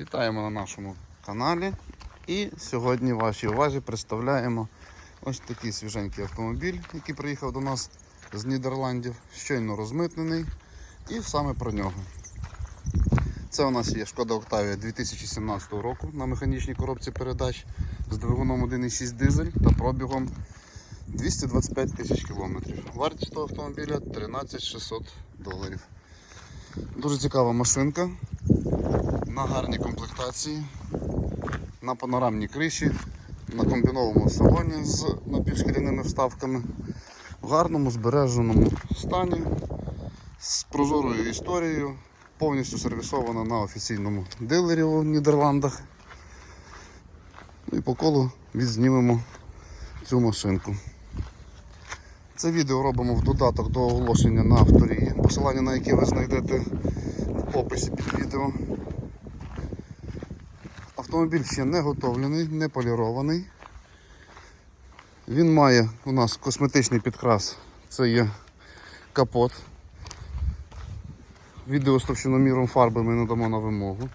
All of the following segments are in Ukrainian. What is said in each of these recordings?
Вітаємо на нашому каналі. І сьогодні вашій увазі представляємо ось такий свіженький автомобіль, який приїхав до нас з Нідерландів, щойно розмитнений. І саме про нього. Це у нас є Шкода Октавія 2017 року на механічній коробці передач з двигуном 1,6 дизель та пробігом 225 тисяч кілометрів. Вартість того автомобіля 13 600 доларів. Дуже цікава машинка на гарній комплектації, на панорамній криші, на комбінованому салоні з напівшкіряними вставками, в гарному збереженому стані, з прозорою історією, повністю сервісована на офіційному дилері у Нідерландах. Ну І по колу відзнімемо цю машинку. Це відео робимо в додаток до оголошення на авторії, посилання на яке ви знайдете в описі під відео. Автомобіль ще не готовлений, не полірований. Він має у нас косметичний підкрас, це є капот. Відео з товщиноміром фарби ми надамо на вимогу.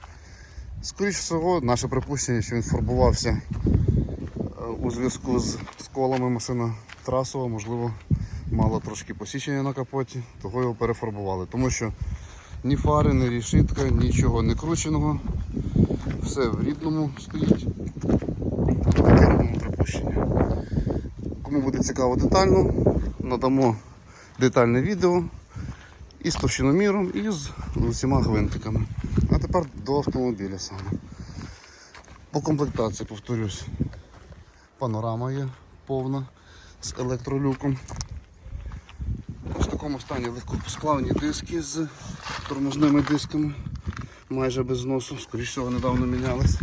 Скоріше всього, наше припущення, що він фарбувався е, у зв'язку з сколами машина трасова, можливо, мала трошки посічення на капоті, того його перефарбували. Тому що ні фари, ні рішитка, нічого не крученого. Все в рідному стоїть. Таке. Кому буде цікаво детально, надамо детальне відео і з товщиноміром, і з усіма гвинтиками. А тепер до автомобіля саме. По комплектації, повторюсь, панорама є повна з електролюком. В такому стані легкосплавні диски з тормозними дисками, майже без зносу, скоріше всього недавно мінялись.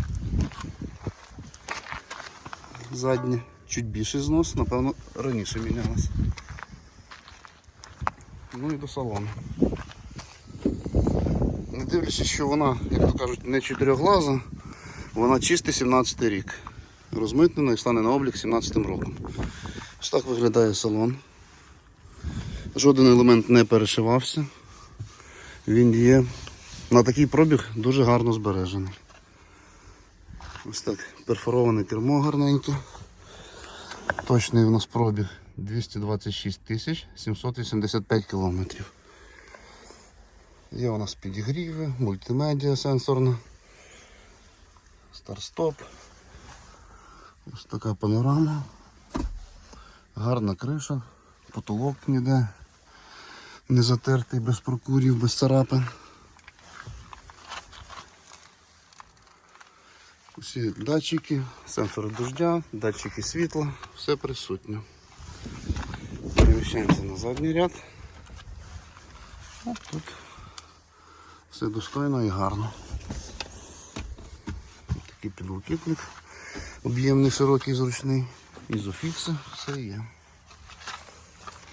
Заднє чуть більший знос, напевно, раніше мінялось. Ну і до салону. Не дивлячись, що вона, як то кажуть, не чотирьохглаза, вона чистий 17 рік. Розмитнена і стане на облік 17-м роком. Ось так виглядає салон. Жоден елемент не перешивався. Він є на такий пробіг дуже гарно збережений. Ось так перфороване кермо гарненьке. Точний у нас пробіг 226 тисяч 785 кілометрів. Є у нас підігріви, мультимедіа сенсорна, старт-стоп. Ось така панорама. Гарна криша, потолок ніде, не затертий, без прокурів, без царапин. Усі датчики, сенсори дождя, датчики світла, все присутнє. Переміщаємося на задній ряд. От тут все достойно і гарно. Такий підлокітник, об'ємний, широкий, зручний. Ізофікси, все є.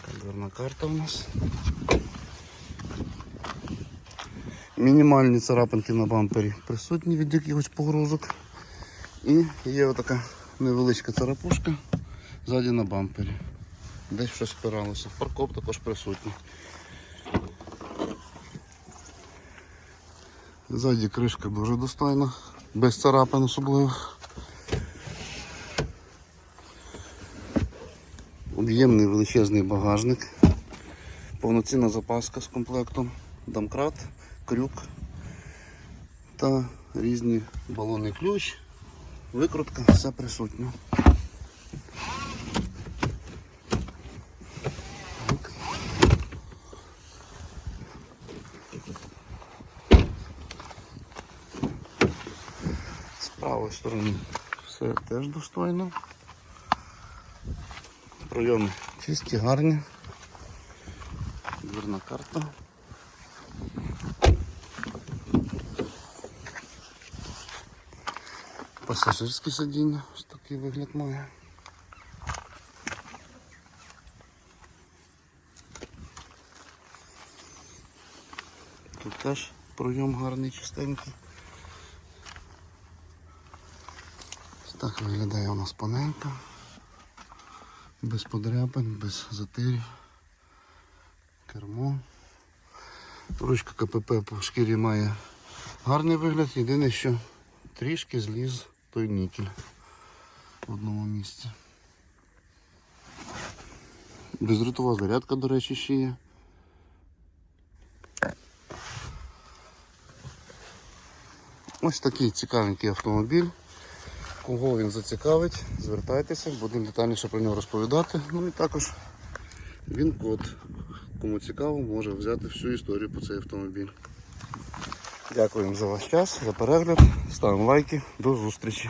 Така дверна карта у нас. Мінімальні царапинки на бампері присутні від якихось погрузок. І є отака невеличка царапушка ззаді на бампері. Десь щось спиралося. Паркоп також присутній. Ззаді кришка дуже достойна, без царапин особливих. Об'ємний величезний багажник, повноцінна запаска з комплектом, домкрат, крюк та різні балонний ключ, викрутка, все присутнє. З правої сторони все теж достойно. Пройоми чисті, гарні. Дверна карта. Пасажирське сидіння, ось такий вигляд має. Тут теж пройом гарний, чистенький. Ось так виглядає у нас панелька. Без подряпин, без затирів. Кермо. Ручка КПП по шкірі має гарний вигляд. Єдине, що трішки зліз той нікель в одному місці. Бездротова зарядка, до речі, ще є. Ось такий цікавенький автомобіль. Кого він зацікавить, звертайтеся, будемо детальніше про нього розповідати. Ну і також він код. Кому цікаво, може взяти всю історію про цей автомобіль. Дякуємо за ваш час, за перегляд. Ставимо лайки. До зустрічі.